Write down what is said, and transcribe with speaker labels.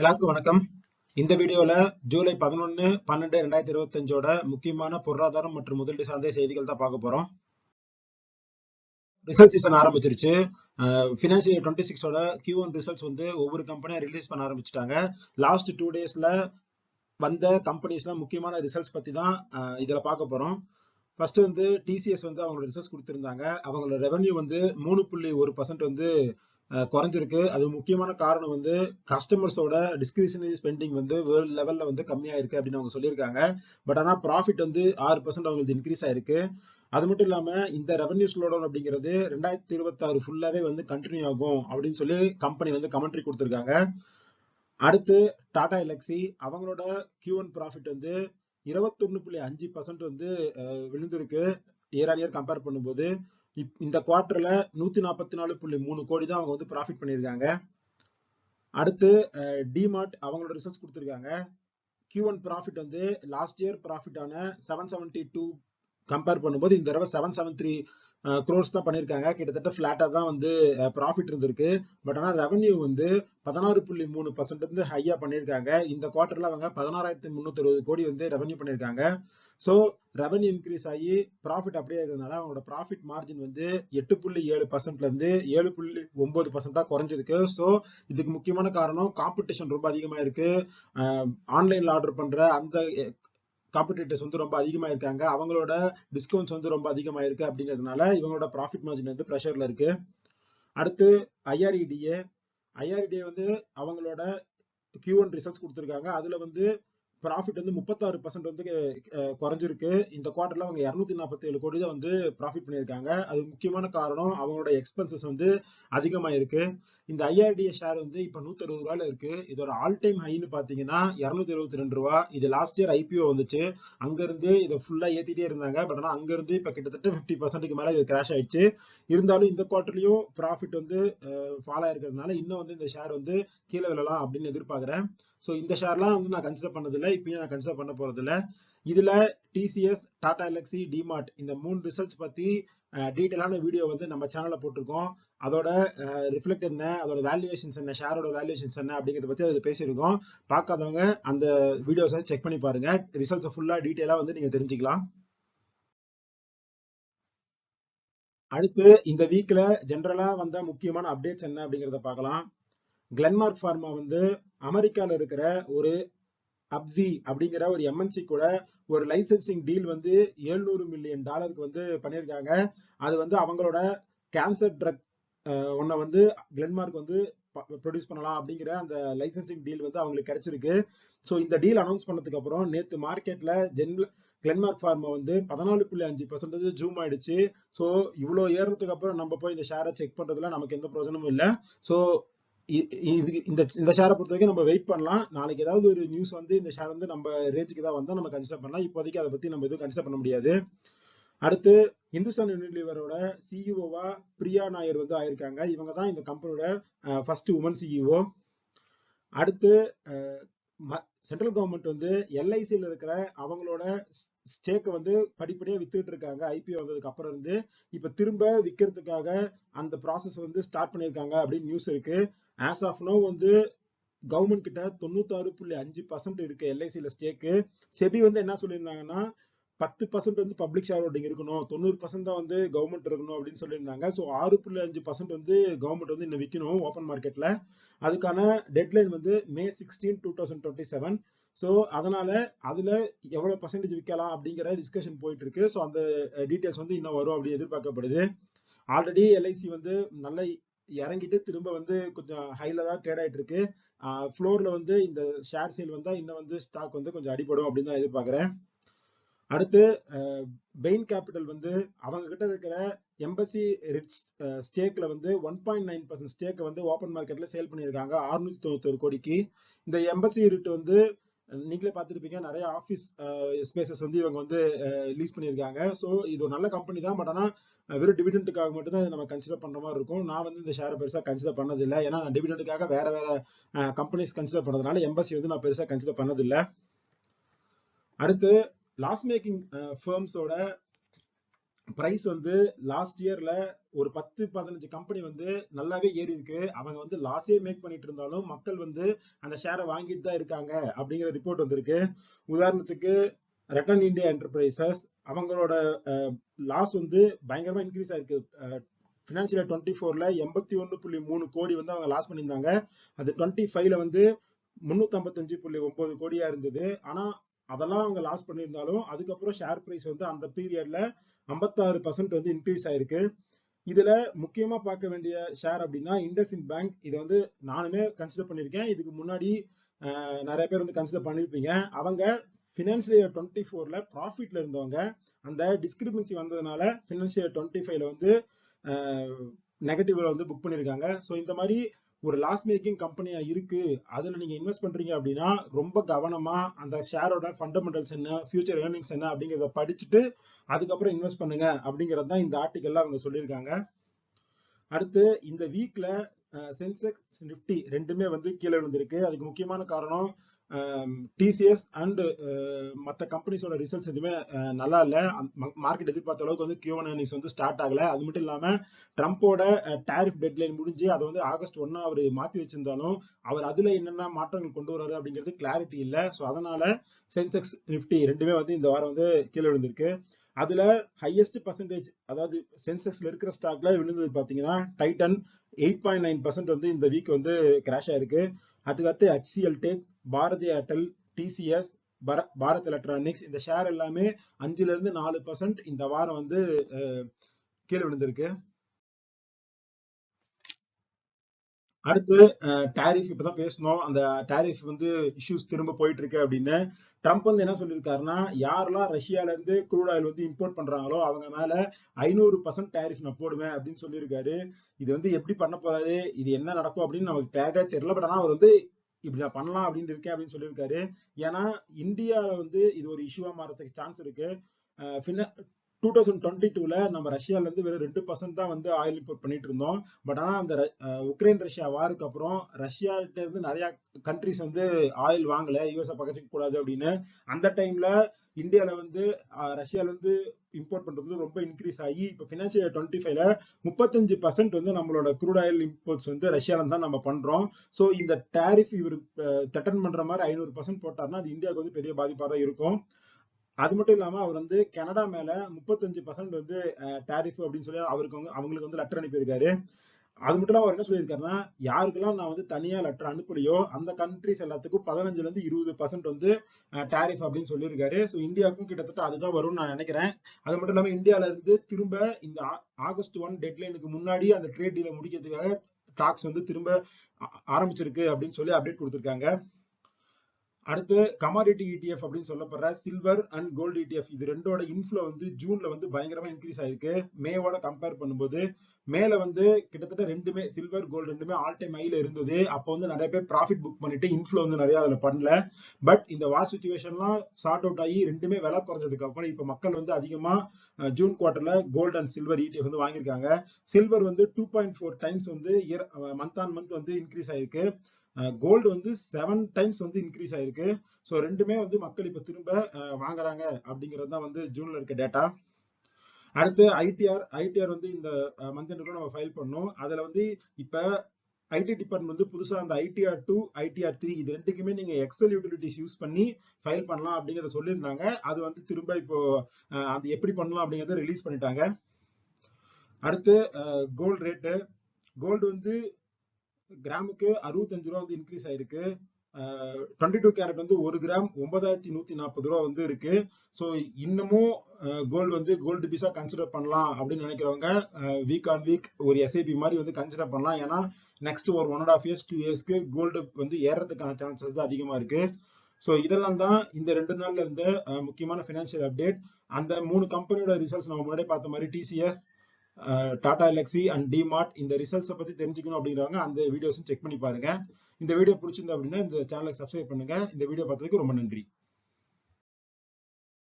Speaker 1: எல்லாருக்கும் வணக்கம். இந்த வீடியோல ஜூலை பதினொன்னு பன்னெண்டு ரெண்டாயிரத்தி இருபத்தி அஞ்சோட முக்கியமான பொருளாதாரம் மற்றும் முதலீடு சார்ந்த செய்திகள் தான் பார்க்க போறோம். ரிசல்ட் சீசன் ஆரம்பிச்சிருச்சு. ஃபினான்சியல் டுவெண்ட்டி சிக்ஸோட கியூ ஒன் ரிசல்ட்ஸ் வந்து ஒவ்வொரு கம்பெனியும் ரிலீஸ் பண்ண ஆரம்பிச்சிட்டாங்க. லாஸ்ட் டூ டேஸ்ல வந்த கம்பெனிஸ்ல முக்கியமான ரிசல்ட்ஸ் பத்தி தான் இதுல பார்க்க போறோம். ஃபர்ஸ்ட் வந்து டிசிஎஸ் வந்து அவங்களோட ரிசல்ட்ஸ் கொடுத்திருந்தாங்க. அவங்களோட ரெவன்யூ வந்து மூணு புள்ளி ஒரு பர்சன்ட் வந்து குறைஞ்சிருக்கு. அது முக்கியமான காரணம் வந்து கஸ்டமர்ஸோட டிஸ்கிரிஷனரி ஸ்பெண்டிங் வந்து வேர்ல்ட் லெவல்ல வந்து கம்மியாயிருக்கு அப்படின்னு அவங்க சொல்லியிருக்காங்க. பட் ஆனா ப்ராஃபிட் வந்து ஆறு பர்சன்ட் அவங்களுக்கு இன்க்ரீஸ் ஆயிருக்கு. அது மட்டும் இல்லாம இந்த ரெவன்யூ ஸ்லோடவுன் அப்படிங்கிறது ரெண்டாயிரத்தி இருபத்தி ஆறு ஃபுல்லாவே வந்து கண்டினியூ ஆகும் அப்படின்னு சொல்லி கம்பெனி வந்து கமெண்ட்ரி கொடுத்துருக்காங்க. அடுத்து டாடா எலக்ஸி அவங்களோட கியூ ஒன் ப்ராஃபிட் வந்து இருபத்தொன்னு புள்ளி அஞ்சு பர்சன்ட் வந்து அஹ், விழுந்திருக்கு. இயர் ஆன் இயர் கம்பேர் பண்ணும்போது இந்த குவார்டர்ல நூத்தி நாற்பத்தி நாலு புள்ளி மூணு கோடி தான் அவங்க வந்து ப்ராஃபிட் பண்ணியிருக்காங்க. அடுத்து டிமார்ட் அவங்களோட ரிசல்ட்ஸ் கொடுத்துருக்காங்க. கியூ ஒன் ப்ராஃபிட் வந்து லாஸ்ட் இயர் ப்ராஃபிட்டான செவன் செவன்டி டூ கம்பேர் பண்ணும்போது இந்த தடவை செவன் செவன் த்ரீ க்ரோர்ஸ் தான் பண்ணியிருக்காங்க. கிட்டத்தட்ட ஃப்ளாட்டாக தான் வந்து ப்ராஃபிட் இருந்திருக்கு. பட் ஆனால் ரெவன்யூ வந்து பதினாறு புள்ளி மூணு பர்சன்ட் வந்து ஹையாக பண்ணியிருக்காங்க. இந்த குவார்ட்டர்ல அவங்க பதினாறாயிரத்தி முந்நூற்றி அறுபது கோடி வந்து ரெவன்யூ பண்ணியிருக்காங்க. ஸோ ரெவன்யூ இன்க்ரீஸ் ஆகி ப்ராஃபிட் அப்படியே இருக்கிறதுனால அவங்களோட ப்ராஃபிட் மார்ஜின் வந்து எட்டு புள்ளி ஏழு பர்சன்ட்லேருந்து ஏழு புள்ளி ஒம்பது பர்சன்ட்டாக குறைஞ்சிருக்கு. ஸோ இதுக்கு முக்கியமான காரணம் காம்படிஷன் ரொம்ப அதிகமாக இருக்கு. ஆன்லைனில் ஆர்டர் பண்ணுற அந்த காம்படிட்டர்ஸ் வந்து ரொம்ப அதிகமாக இருக்காங்க. அவங்களோட டிஸ்கவுண்ட்ஸ் வந்து ரொம்ப அதிகமாக இருக்குது அப்படிங்கிறதுனால இவங்களோட ப்ராஃபிட் மார்ஜின் வந்து ப்ரெஷரில் இருக்கு. அடுத்து ஐஆர்இடிஏ ஐஆர்இடிஏ வந்து அவங்களோட கியூ ஒன் ரிசல்ட்ஸ் கொடுத்துருக்காங்க. அதில் வந்து ப்ராஃபிட் வந்து முப்பத்தாறு பர்சன்ட் வந்து குறைஞ்சிருக்கு. இந்த குவார்டர்ல அவங்க இரநூத்தி நாற்பத்தி ஏழு கோடி தான் வந்து ப்ராஃபிட் பண்ணியிருக்காங்க. அது முக்கியமான காரணம் அவங்களோட எக்ஸ்பென்சஸ் வந்து அதிகமா இருக்கு இந்த ஐஆர்டிஏ ஷேர் வந்து இப்போ நூத்தி அறுபது ரூபாயில இருக்கு. இதோட ஆல் டைம் ஹைன்னு பாத்தீங்கன்னா இரநூத்தி இருபத்தி ரெண்டு ரூபா. இது லாஸ்ட் இயர் ஐபிஓ வந்துச்சு. அங்கேருந்து இதை ஃபுல்லா ஏத்திட்டே இருந்தாங்க. பட் ஆனா அங்கேருந்து இப்போ கிட்டத்தட்ட ஃபிஃப்டி பர்சன்ட்டுக்கு மேல இது கிராஷ் ஆயிடுச்சு. இருந்தாலும் இந்த குவார்டர்லயும் ப்ராஃபிட் வந்து ஃபாலோ ஆயிருக்கிறதுனால இன்னும் வந்து இந்த ஷேர் வந்து கீழே விழலாம் அப்படின்னு எதிர்பார்க்குறேன். ஸோ இந்த ஷேர்லாம் வந்து நான் கன்சிடர் பண்ணதில்லை. இப்பயும் நான் கன்சிடர் பண்ண போறதில்ல. இதுல டிசிஎஸ் டாடா எலக்ஸி டிமார்ட் இந்த மூணு ரிசல்ட்ஸ் பத்தி டீட்டெயிலான வீடியோ வந்து நம்ம சேனல்ல போட்டிருக்கோம். அதோட ரிஃப்ளெக்ட் என்ன அதோட வேல்யூவேஷன்ஸ் என்ன ஷேரோட வேல்யூவேஷன்ஸ் என்ன அப்படிங்கிறத பத்தி அதில் பேசியிருக்கோம். பார்க்காதவங்க அந்த வீடியோஸை செக் பண்ணி பாருங்க. ரிசல்ட்ஸ் ஃபுல்லா டீட்டெயிலாக வந்து நீங்க தெரிஞ்சுக்கலாம். அடுத்து இந்த வீக்ல ஜென்ரலா வந்த முக்கியமான அப்டேட்ஸ் என்ன அப்படிங்கிறத பார்க்கலாம். கிளன்மார்க் ஃபார்மா வந்து அமெரிக்கால இருக்கிற ஒரு அப்வி அப்படிங்கிற ஒரு எம்என்சி கூட ஒரு லைசென்சிங் டீல் வந்து 700 மில்லியன் டாலருக்கு வந்து பண்ணியிருக்காங்க. அது வந்து அவங்களோட கேன்சர் ட்ரக் ஒன்றை வந்து கிளென்மார்க் வந்து ப்ரொடியூஸ் பண்ணலாம் அப்படிங்கிற அந்த லைசன்சிங் டீல் வந்து அவங்களுக்கு கிடைச்சிருக்கு. ஸோ இந்த டீல் அனௌன்ஸ் பண்ணதுக்கு அப்புறம் நேற்று மார்க்கெட்ல ஜென் கிளென்மார்க் ஃபார்மா வந்து பதினாலு புள்ளி அஞ்சு பர்சன்டேஜ் ஜூம் ஆயிடுச்சு. ஸோ இவ்வளோ ஏறதுக்கு அப்புறம் நம்ம போய் இந்த ஷேரை செக் பண்றதுல நமக்கு எந்த பிரயோஜனமும் இல்லை. ஸோ இது இந்த இந்த ஷேரை பொறுத்த வரைக்கும் நம்ம வெயிட் பண்ணலாம். நாளைக்கு ஏதாவது ஒரு நியூஸ் வந்து இந்த ஷேர் வந்து நம்ம ரேஞ்சுக்கு தான் வந்தால் நம்ம கன்சிடர் பண்ணலாம். இப்போதைக்கு அதை பத்தி நம்ம எதுவும் கன்சிடர் பண்ண முடியாது. அடுத்து இந்துஸ்தான் யூனிலிவரோட சிஇஓவா பிரியா நாயர் வந்து ஆயிருக்காங்க. இவங்க தான் இந்த கம்பெனியோட ஃபர்ஸ்ட் உமன் சிஇஓ அடுத்து சென்ட்ரல் கவர்மெண்ட் வந்து எல்ஐசியில் இருக்கிற அவங்களோட ஸ்டேக்கை வந்து படிப்படியாக வித்துட்டு இருக்காங்க. ஐபிஓ வந்ததுக்கு அப்புறம் இருந்து இப்போ திரும்ப விற்கிறதுக்காக அந்த ப்ராசஸ் வந்து ஸ்டார்ட் பண்ணியிருக்காங்க அப்படின்னு நியூஸ் இருக்கு. ஆஸ் ஆஃப் நோ வந்து கவர்மெண்ட் கிட்ட தொண்ணூத்தாறு புள்ளி அஞ்சு பர்சன்ட் இருக்கு எல்ஐசியில் ஸ்டேக்கு செபி வந்து என்ன சொல்லியிருந்தாங்கன்னா பத்து பர்சன்ட் வந்து பப்ளிக் ஷேர் ஹோல்டிங் இருக்கணும். தொண்ணூறு பர்சன்ட் தான் வந்து கவர்மெண்ட் இருக்கணும் அப்படின்னு சொல்லியிருந்தாங்க. ஸோ ஆறு புள்ளி அஞ்சு பர்சன்ட் வந்து கவர்மெண்ட் வந்து இன்னும் விற்கணும் ஓப்பன் மார்க்கெட்ல அதுக்கான டெட்லைன் வந்து May sixteen two thousand twenty seven so அதனால அதுல எவ்வளவு பர்சன்டேஜ் விற்கலாம் அப்படிங்கிற டிஸ்கஷன் போயிட்டு இருக்கு ஸோ அந்த டீட்டெயில்ஸ் வந்து இன்னும் வரும் அப்படின்னு எதிர்பார்க்கப்படுது. ஆல்ரெடி எல்ஐசி வந்து நல்ல இறங்கிட்டு திரும்ப வந்து கொஞ்சம் ஹைல தான் ட்ரேட் ஆயிட்டு இருக்கு ஃப்ளோர்ல வந்து இந்த ஷேர் சேல் வந்தா இன்னும் வந்து ஸ்டாக் வந்து கொஞ்சம் அடிபடும் அப்படின்னு தான் எதிர்பார்க்குறேன். அடுத்து பெயின் கேபிட்டல் வந்து அவங்க கிட்ட இருக்கிற எம்பசி ரிட்ஸ் ஸ்டேக்ல வந்து one point nine percent stake வந்து ஓப்பன் மார்க்கெட்ல சேல் பண்ணியிருக்காங்க. அறுநூத்தி தொண்ணூத்தொரு கோடிக்கு. இந்த எம்பசி ரிட் வந்து நீங்களே பார்த்துருப்பீங்க நிறைய ஆஃபீஸ் ஸ்பேசஸ் வந்து இவங்க வந்து லீஸ் பண்ணியிருக்காங்க. ஸோ இது ஒரு நல்ல கம்பெனி தான். பட் ஆனால் வெறும் டிவிடெண்ட்டுக்காக மட்டும் தான் நம்ம கன்சிடர் பண்ணுற மாதிரி இருக்கும். நான் வந்து இந்த ஷேரை பெருசாக கன்சிடர் பண்ணதில்லை. ஏன்னா நான் டிவிடெண்ட்டுக்காக வேற வேற கம்பெனிஸ் கன்சிடர் பண்ணதுனால எம்பசி வந்து நான் பெருசாக கன்சிடர் பண்ணதில்லை. அடுத்து லாஸ் மேக்கிங் ஃபேர்ம்ஸோட ப்ரைஸ் வந்து லாஸ்ட் இயர்ல ஒரு பத்து பதினஞ்சு கம்பெனி வந்து நல்லாவே ஏறி இருக்கு அவங்க வந்து லாஸே மேக் பண்ணிட்டு இருந்தாலும் மக்கள் வந்து அந்த ஷேரை வாங்கிட்டு தான் இருக்காங்க அப்படிங்கிற ரிப்போர்ட் வந்திருக்கு. உதாரணத்துக்கு ரெட்டன் இந்தியா என்டர்பிரைசஸ் அவங்களோட லாஸ் வந்து பயங்கரமா இன்க்ரீஸ் ஆயிருக்கு. பினான்சியல் டுவெண்ட்டி ஃபோர்ல எண்பத்தி ஒன்னு புள்ளி மூணு கோடி வந்து அவங்க லாஸ் பண்ணியிருந்தாங்க. அது டுவெண்ட்டி ஃபைவ்ல வந்து முன்னூத்தி ஐம்பத்தஞ்சு புள்ளி ஒன்பது கோடியா இருந்தது. ஆனா அதெல்லாம் அவங்க லாஸ் பண்ணியிருந்தாலும் அதுக்கப்புறம் ஷேர் பிரைஸ் வந்து அந்த பீரியட்ல ஐம்பத்தாறு பர்சன்ட் வந்து இன்க்ரீஸ் ஆயிருக்கு. இதுல முக்கியமா பார்க்க வேண்டிய ஷேர் அப்படின்னா இண்டஸ்இன் பேங்க் இதை வந்து நானுமே கன்சிடர் பண்ணியிருக்கேன். இதுக்கு முன்னாடி நிறைய பேர் வந்து கன்சிடர் பண்ணியிருப்பீங்க. அவங்க ஃபினான்சியல் இயர் டுவெண்ட்டி ஃபோர்ல ப்ராஃபிட்ல இருந்தவங்க அந்த டிஸ்கிரிபன்சி வந்ததுனால ஃபினான்சியல் டுவெண்ட்டி ஃபைவ்ல வந்து நெகட்டிவ்ல வந்து புக் பண்ணியிருக்காங்க. ஸோ இந்த மாதிரி ஒரு லாஸ் மேக்கிங் கம்பெனியா இருக்கு. அதுல நீங்க இன்வெஸ்ட் பண்றீங்க அப்படின்னா ரொம்ப கவனமா அந்த ஷேரோட ஃபண்டமெண்டல்ஸ் என்ன ஃபியூச்சர் ஏர்னிங்ஸ் என்ன அப்படிங்கிறத படிச்சுட்டு அதுக்கப்புறம் இன்வெஸ்ட் பண்ணுங்க அப்படிங்கிறது தான் இந்த ஆர்டிக்கல்ல அவங்க சொல்லியிருக்காங்க. அடுத்து இந்த வீக்ல சென்செக்ஸ் நிப்டி ரெண்டுமே வந்து கீழே விழுந்திருக்கு. அதுக்கு முக்கியமான காரணம் டிசிஎஸ் அண்ட் மற்ற கம்பெனிஸோட ரிசல்ட்ஸ் எதுவுமே நல்லா இல்லை. மார்க்கெட் எதிர்பார்த்த அளவுக்கு வந்து கியூவன் ஏர்னிங்ஸ் வந்து ஸ்டார்ட் ஆகல. அது மட்டும் இல்லாமல் ட்ரம்ப்போட டேரிஃப் டெட்லைன் முடிஞ்சு அதை வந்து ஆகஸ்ட் ஒன்னா அவர் மாற்றி வச்சிருந்தாலும் அவர் அதில் என்னென்ன மாற்றங்கள் கொண்டு வராரு அப்படிங்கிறது கிளாரிட்டி இல்லை. ஸோ அதனால சென்செக்ஸ் நிஃப்டி ரெண்டுமே வந்து இந்த வாரம் வந்து கீழே விழுந்திருக்கு. அதுல ஹையஸ்ட் பர்சன்டேஜ் அதாவது சென்செக்ஸ்ல இருக்கிற ஸ்டாக்ல விழுந்தது பாத்தீங்கன்னா Titan eight point nine percent வந்து இந்த வீக் வந்து கிராஷ் ஆயிருக்கு. அதுக்கடுத்து HCL tech Bharti Airtel TCS Bharat electronics இந்த ஷேர் எல்லாமே அஞ்சுல இருந்து நாலு பர்சன்ட் இந்த வாரம் வந்து கீழே விழுந்திருக்கு. அடுத்து டாரிஃப் இப்பதான் பேசணும். அந்த டாரிஃப் வந்து இஷ்யூஸ் திரும்ப போயிட்டு இருக்கு அப்படின்னு ட்ரம்ப் வந்து என்ன சொல்லியிருக்காருன்னா யாரெல்லாம் ரஷ்யால இருந்து குரூட் ஆயில் வந்து இம்போர்ட் பண்றாங்களோ அவங்க மேல ஐநூறு பர்சன்ட் டேரிஃப் நான் போடுவேன் அப்படின்னு சொல்லியிருக்காரு. இது வந்து எப்படி பண்ண போறாரு? இது என்ன நடக்கும் அப்படின்னு நமக்கு டேரக்டா தெரியல. பட் ஆனா அவர் வந்து இப்படி நான் பண்ணலாம் அப்படின்னு இருக்கேன் அப்படின்னு சொல்லியிருக்காரு. ஏன்னா இந்தியாவில வந்து இது ஒரு இஷ்யூவா மாறதுக்கு சான்ஸ் இருக்கு. டூ தௌசண்ட் டுவெண்ட்டி டூல நம்ம ரஷ்யால இருந்து வெறும் ரெண்டு பர்சன்ட் தான் வந்து ஆயில் இம்போர்ட் பண்ணிட்டு இருந்தோம் பட் ஆனா அந்த உக்ரைன் ரஷ்யா வாருக்கு அப்புறம் ரஷ்யாட்ட இருந்து நிறைய கண்ட்ரிஸ் வந்து ஆயில் வாங்கல. யூஎஸ் பகச்சிக்க கூடாது அப்படின்னு. அந்த டைம்ல இந்தியால வந்து ரஷ்யால இருந்து இம்போர்ட் பண்றது ரொம்ப இன்க்ரீஸ் ஆகி இப்போ பினான்சியல் டுவெண்ட்டி ஃபைவ்ல முப்பத்தஞ்சு பர்சன்ட் வந்து நம்மளோட க்ரூட் ஆயில் இம்போர்ட்ஸ் வந்து ரஷ்யால தான் நம்ம பண்றோம். ஸோ இந்த டேரிஃப் இவர் தட்டன் பண்ற மாதிரி ஐநூறு பர்சன்ட் போட்டார்னா அது இந்தியாவுக்கு வந்து பெரிய பாதிப்பா தான் இருக்கும். அது மட்டும் இல்லாம அவர் வந்து கனடா மேல முப்பத்தஞ்சு பர்சன்ட் வந்து டேரிஃப் அப்படின்னு சொல்லி அவருக்கு வந்து அவங்களுக்கு வந்து லெட்டர் அனுப்பியிருக்காரு. அது மட்டும் இல்லாம அவர் என்ன சொல்லியிருக்காருன்னா யாருக்கெல்லாம் நான் வந்து தனியா லெட்டர் அனுப்பலையோ அந்த கண்ட்ரிஸ் எல்லாத்துக்கும் பதினஞ்சுல இருந்து இருபது பர்சன்ட் வந்து டேரிஃப் அப்படின்னு சொல்லியிருக்காரு. ஸோ இந்தியாவுக்கும் கிட்டத்தட்ட அதுதான் வரும்னு நான் நினைக்கிறேன். அது மட்டும் இல்லாம இந்தியால இருந்து திரும்ப இந்த ஆகஸ்ட் ஒன் டெட்லைனுக்கு முன்னாடி அந்த ட்ரேட் டீலை முடிக்கிறதுக்காக டாக்ஸ் வந்து திரும்ப ஆரம்பிச்சிருக்கு அப்படின்னு சொல்லி அப்டேட் கொடுத்துருக்காங்க. அடுத்து கமாடிட்டி இடிஎஃப் அப்படின்னு சொல்லப்படுற சில்வர் அண்ட் கோல்டு இடிஎஃப் இது ரெண்டோட இன்ஃப்ளோ வந்து ஜூன்ல வந்து பயங்கரமா இன்க்ரீஸ் ஆயிருக்கு. மேவோட கம்பேர் பண்ணும்போது மேல வந்து கிட்டத்தட்ட ரெண்டுமே சில்வர் கோல்டு ரெண்டுமே ஆல் டைம் ஹைல இருந்தது. அப்போ வந்து நிறைய பேர் ப்ராஃபிட் புக் பண்ணிட்டு இன்ஃப்ளோ வந்து நிறைய அதுல பண்ணல. பட் இந்த வார் சுச்சுவேஷன்லாம் சார்ட் அவுட் ஆகி ரெண்டுமே விலை குறைஞ்சதுக்கு அப்புறம் இப்ப மக்கள் வந்து அதிகமா ஜூன் குவார்டர்ல கோல்டு அண்ட் சில்வர் இடிஎஃப் வந்து வாங்கியிருக்காங்க. சில்வர் வந்து டூ பாயிண்ட் ஃபோர் டைம்ஸ் வந்து இயர் மந்த் ஆன் மந்த் வந்து இன்க்ரீஸ் ஆயிருக்கு. கோல்டு வந்து செவன் டைம்ஸ் வந்து இன்க்ரீஸ் ஆயிருக்கு. ஸோ ரெண்டுமே வந்து மக்கள் இப்போ திரும்ப வாங்குறாங்க அப்படிங்கிறது தான் வந்து ஜூன்ல இருக்க டேட்டா அடுத்து ஐடிஆர் ஐடிஆர் வந்து இந்த மந்த் நம்ம ஃபைல் பண்ணோம். அதில் வந்து இப்போ ஐடி டிபார்ட்மெண்ட் வந்து புதுசாக அந்த ஐடிஆர் டூ ஐடிஆர் த்ரீ இது ரெண்டுக்குமே நீங்கள் எக்ஸல் யூட்டிலிட்டிஸ் யூஸ் பண்ணி ஃபைல் பண்ணலாம் அப்படிங்கிறத சொல்லியிருந்தாங்க. அது வந்து திரும்ப இப்போ அது எப்படி பண்ணலாம் அப்படிங்கிறத ரிலீஸ் பண்ணிட்டாங்க. அடுத்து கோல்டு ரேட்டு கோல்டு வந்து கிராமுக்கு அறுபத்தஞ்சு ரூபா வந்து இன்க்ரீஸ் ஆயிருக்கு. டுவெண்ட்டி டூ கேரட் வந்து ஒரு கிராம் ஒன்பதாயிரத்தி நூத்தி நாற்பது ரூபா வந்து இருக்கு. ஸோ இன்னமும் கோல்டு வந்து கோல்டு பீஸா கன்சிடர் பண்ணலாம் அப்படின்னு நினைக்கிறவங்க வீக் ஆன் வீக் ஒரு எஸ்ஐபி மாதிரி வந்து கன்சிடர் பண்ணலாம். ஏன்னா நெக்ஸ்ட் ஒரு one and half years two இயர்ஸ்க்கு கோல்டு வந்து ஏறதுக்கான சான்சஸ் தான் அதிகமா இருக்கு. ஸோ இதெல்லாம் தான் இந்த ரெண்டு நாள்ல இருந்த முக்கியமான ஃபினான்ஷியல் அப்டேட் அந்த மூணு கம்பெனியோட ரிசல்ட்ஸ் நம்ம முன்னாடி பார்த்த மாதிரி TCS Tata Elxsi and DMart இந்த ரிசல்ட்ஸை பத்தி தெரிஞ்சுக்கணும் அப்படிங்கிறவங்க அந்த வீடியோஸும் செக் பண்ணி பாருங்க. இந்த வீடியோ பிடிச்சிருந்தா அப்படின்னா இந்த சேனலை சப்ஸ்கிரைப் பண்ணுங்க. இந்த வீடியோ பார்த்ததுக்கு ரொம்ப நன்றி.